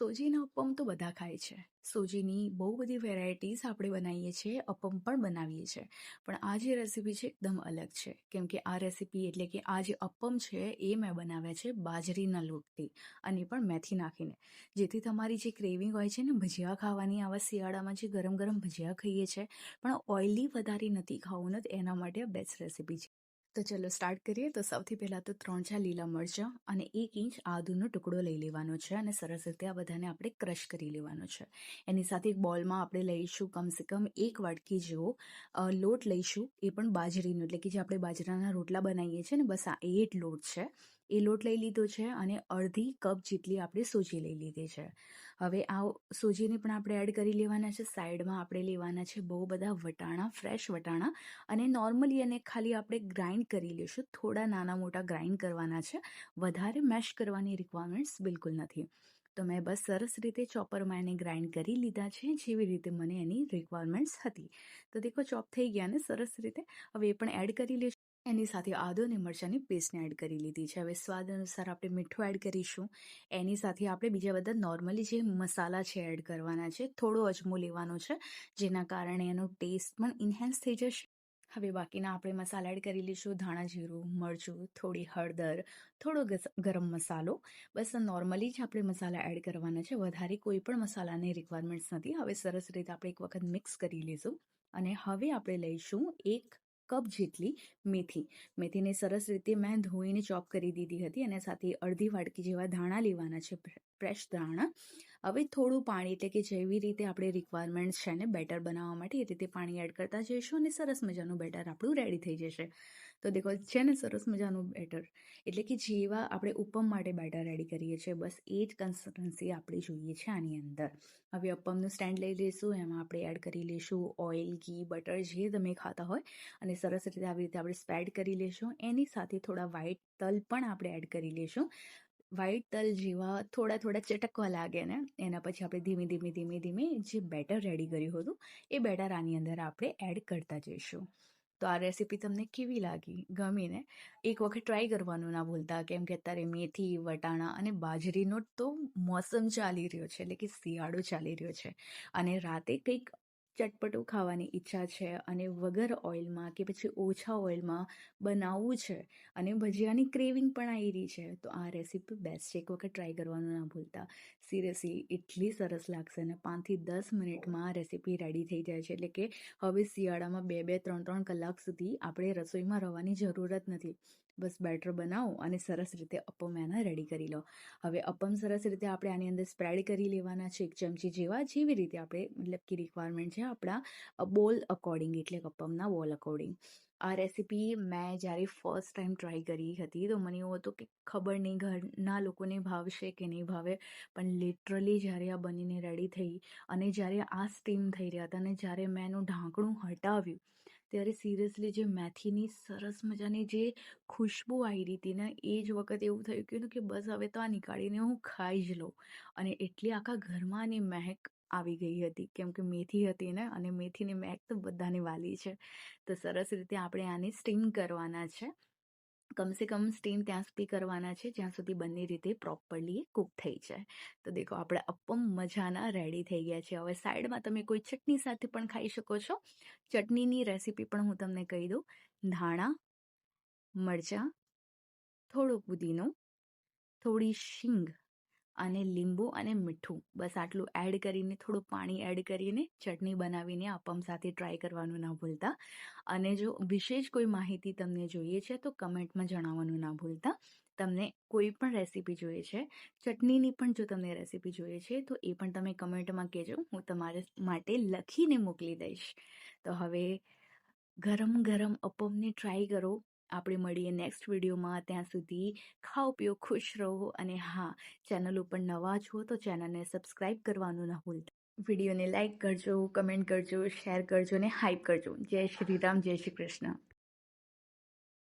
સોજીના અપમ તો બધા ખાય છે. સોજીની બહુ બધી વેરાયટીઝ આપણે બનાવીએ છીએ, અપમ પણ બનાવીએ છીએ. પણ આ જે રેસીપી છે, એકદમ અલગ છે. કેમ કે આ રેસીપી એટલે કે આ જે અપમ છે, એ મેં બનાવ્યા છે બાજરીના લોટથી અને પણ મેથી નાખીને. જેથી તમારી જે ક્રેવિંગ હોય છે ને, ભજીયા ખાવાની, આવા શિયાળામાં જે ગરમ ગરમ ભજીયા ખાઈએ છીએ પણ ઓઇલી વધારે નથી ખાવું ને એના માટે બેસ્ટ રેસીપી છે. તો ચલો સ્ટાર્ટ કરીએ. તો સૌથી પહેલાં તો ત્રણ ચાર લીલા મરચાં અને એક ઇંચ આદુનો ટુકડો લઈ લેવાનો છે અને સરસ રીતે આ બધાને આપણે ક્રશ કરી લેવાનો છે. એની સાથે એક બોલમાં આપણે લઈશું કમસે કમ એક વાટકી જેવો લોટ લઈશું. એ પણ બાજરીનો, એટલે કે જે આપણે બાજરાના રોટલા બનાવીએ છીએ ને, બસ આ એ જ લોટ છે. એ લોટ લઈ લીધો છે અને અડધી કપ જેટલી આપણે સૂજી લઈ લીધી છે. હવે આ સૂજીને પણ આપણે એડ કરી લેવાના છે. સાઈડમાં આપણે લેવાના છે બહુ બધા વટાણા ફ્રેશ વટાણા અને નોર્મલી એને ખાલી આપણે ગ્રાઇન્ડ કરી લઈશું. થોડા નાના મોટા ગ્રાઇન્ડ કરવાના છે. વધારે મેશ કરવાની રિક્વાયરમેન્ટ્સ બિલકુલ નથી. તો મેં બસ સરસ રીતે ચોપરમાં એને ગ્રાઇન્ડ કરી લીધા છે જેવી રીતે મને એની રિક્વાયરમેન્ટ્સ હતી. તો દેખો ચોપ થઈ ગયા ને સરસ રીતે. હવે એ પણ એડ કરી લઈશું એની સાથે આદુ અને મરચાંની પેસ્ટને એડ કરી લીધી છે. હવે સ્વાદ અનુસાર આપણે મીઠું એડ કરીશું. એની સાથે આપણે બીજા બધા નોર્મલી જે મસાલા છે એડ કરવાના છે, થોડો અજમો લેવાનો છે, જેના કારણે એનો ટેસ્ટ પણ ઇન્હેન્સ થઈ જશે. હવે બાકીના આપણે મસાલા એડ કરી લઈશું. ધાણા જીરું, મરચું, થોડી હળદર, થોડો ગરમ મસાલો. બસ નોર્મલી જ આપણે મસાલા એડ કરવાના છે. વધારે કોઈ પણ મસાલાની રિક્વાયરમેન્ટ્સ નથી. હવે સરસ રીતે આપણે એક વખત મિક્સ કરી લઈશું. અને હવે આપણે લઈશું એક કપ જેટલી મેથી. મેથીને સરસ રીતે મેં ધોઈને ચોપ કરી દીધી હતી અને સાથે અડધી વાટકી જેવા ધાણા લેવાના છે. ફ્રેશ ધાણા. હવે થોડું પાણી, એટલે કે જેવી રીતે આપણે રિક્વાયરમેન્ટ છે ને બેટર બનાવવા માટે, એ રીતે પાણી એડ કરતા જઈશું અને સરસ મજાનું બેટર આપણું રેડી થઈ જશે. તો દેખો, છે ને સરસ મજાનું બેટર. એટલે કે જેવા આપણે ઉપમ માટે બેટર રેડી કરીએ છીએ. બસ એ જ કન્સિસ્ટન્સી આપણે જોઈએ છે આની અંદર. હવે અપમનું સ્ટેન્ડ લઈ લઈશું, એમાં આપણે એડ કરી લઈશું ઓઇલ ઘી બટર જે તમે ખાતા હોય. અને સરસ રીતે આવી રીતે આપણે સ્પ્રેડ કરી લઈશું. એની સાથે થોડા વ્હાઈટ તલ પણ આપણે એડ કરી લઈશું. વ્હાઈટ તલ જેવા થોડા થોડા ચટકવા લાગે ને, એના પછી આપણે ધીમે ધીમે ધીમે ધીમે જે બેટર રેડી કર્યું હતું, એ બેટર આની અંદર આપણે એડ કરતા જઈશું. તો આ રેસીપી તમને કેવી લાગી, ગમીને? એક વખત ટ્રાય કરવાનું ના ભૂલતા, કેમ કે અત્યારે મેથી, વટાણા અને બાજરીનો તો મોસમ ચાલી રહ્યો છે, એટલે કે શિયાળો ચાલી રહ્યો છે. અને રાતે કંઈક ચટપટું ખાવાની ઈચ્છા છે અને વગર ઓઇલમાં કે પછી ઓછા ઓઇલમાં બનાવવું છે અને ભજીયાની ક્રેવિંગ પણ આવી રહી છે, તો આ રેસીપી બેસ્ટ છે. એક વખત ટ્રાય કરવાનું ના ભૂલતા. સિરિયસલી એટલી સરસ લાગશે અને પાંચથી દસ મિનિટમાં રેસીપી રેડી થઈ જાય છે. એટલે કે હવે શિયાળામાં બે બે, ત્રણ ત્રણ કલાક સુધી આપણે રસોઈમાં રહેવાની જરૂરત નથી. બસ બેટર બનાવો અને સરસ રીતે અપમ એના રેડી કરી લો. હવે અપમ સરસ રીતે આપણે આની અંદર સ્પ્રેડ કરી લેવાના છે. એક ચમચી જેવા જેવી રીતે આપણે, મતલબ કે રિક્વાયરમેન્ટ છે આપણા બોલ અકોર્ડિંગ એટલે કપ્પમના બોલ અકોર્ડિંગ આ રેસીપી મેં જ્યારે ફર્સ્ટ ટાઈમ ટ્રાય કરી હતી, તો મને એવું હતું કે ખબર નહીં ઘરના લોકોને ભાવશે કે નહીં ભાવે, પણ લિટરલી જ્યારે આ બનીને રેડી થઈ અને જ્યારે આ સ્ટીમ થઈ રહ્યા હતા અને જ્યારે મેં એનું ઢાંકણું હટાવ્યું ત્યારે સિરિયસલી જે મેથીની સરસ મજાની જે ખુશ્બુ આવી રહી ને, એ જ વખત એવું થયું કે કે બસ હવે તો આ નીકાળીને હું ખાઈ જ લઉં. અને એટલી આખા ઘરમાં આની મહેક આવી ગઈ હતી. કેમ કે મેથી હતી ને, અને મેથીની મહેક તો બધાની વાલી છે. તો સરસ રીતે આપણે આને સ્ટીમ કરવાના છે. કમસે કમ સ્ટીમ ત્યાં સુધી કરવાના છે, જ્યાં સુધી બંને રીતે પ્રોપરલી કૂક થઈ જાય. તો દેખો, આપણે અપમ મજાના રેડી થઈ ગયા છે. હવે સાઈડમાં તમે કોઈ ચટણી સાથે પણ ખાઈ શકો છો. ચટણીની રેસીપી પણ હું તમને કહી દઉં. ધાણા, મરચાં, થોડો પુદીનો, થોડી શીંગ અને લીંબુ અને મીઠું. બસ આટલું એડ કરીને, થોડું પાણી એડ કરીને, ચટણી બનાવીને આપમ સાથે ટ્રાય કરવાનું ના ભૂલતા. અને જો વિશેષ કોઈ માહિતી તમને જોઈએ છે, તો કમેન્ટમાં જણાવવાનું ના ભૂલતા. તમને કોઈ પણ રેસીપી જોઈએ છે, ચટણીની પણ જો તમને રેસીપી જોઈએ છે, તો એ પણ તમે કમેન્ટમાં કહેજો. હું તમારે માટે લખીને મોકલી દઈશ. તો હવે ગરમ ગરમ અપમને ટ્રાય કરો. આપણે મળીએ નેક્સ્ટ વિડીયોમાં ત્યાં સુધી ખાઓ, પીઓ, ખુશ રહો અને હા ચેનલ ઉપર નવા છો તો ચેનલને સબસ્ક્રાઇબ કરવાનું ના ભૂલતા. વિડીયોને લાઇક કરજો કમેન્ટ કરજો શેર કરજો અને હાઇપ કરજો. જય શ્રી રામ, જય શ્રી કૃષ્ણ.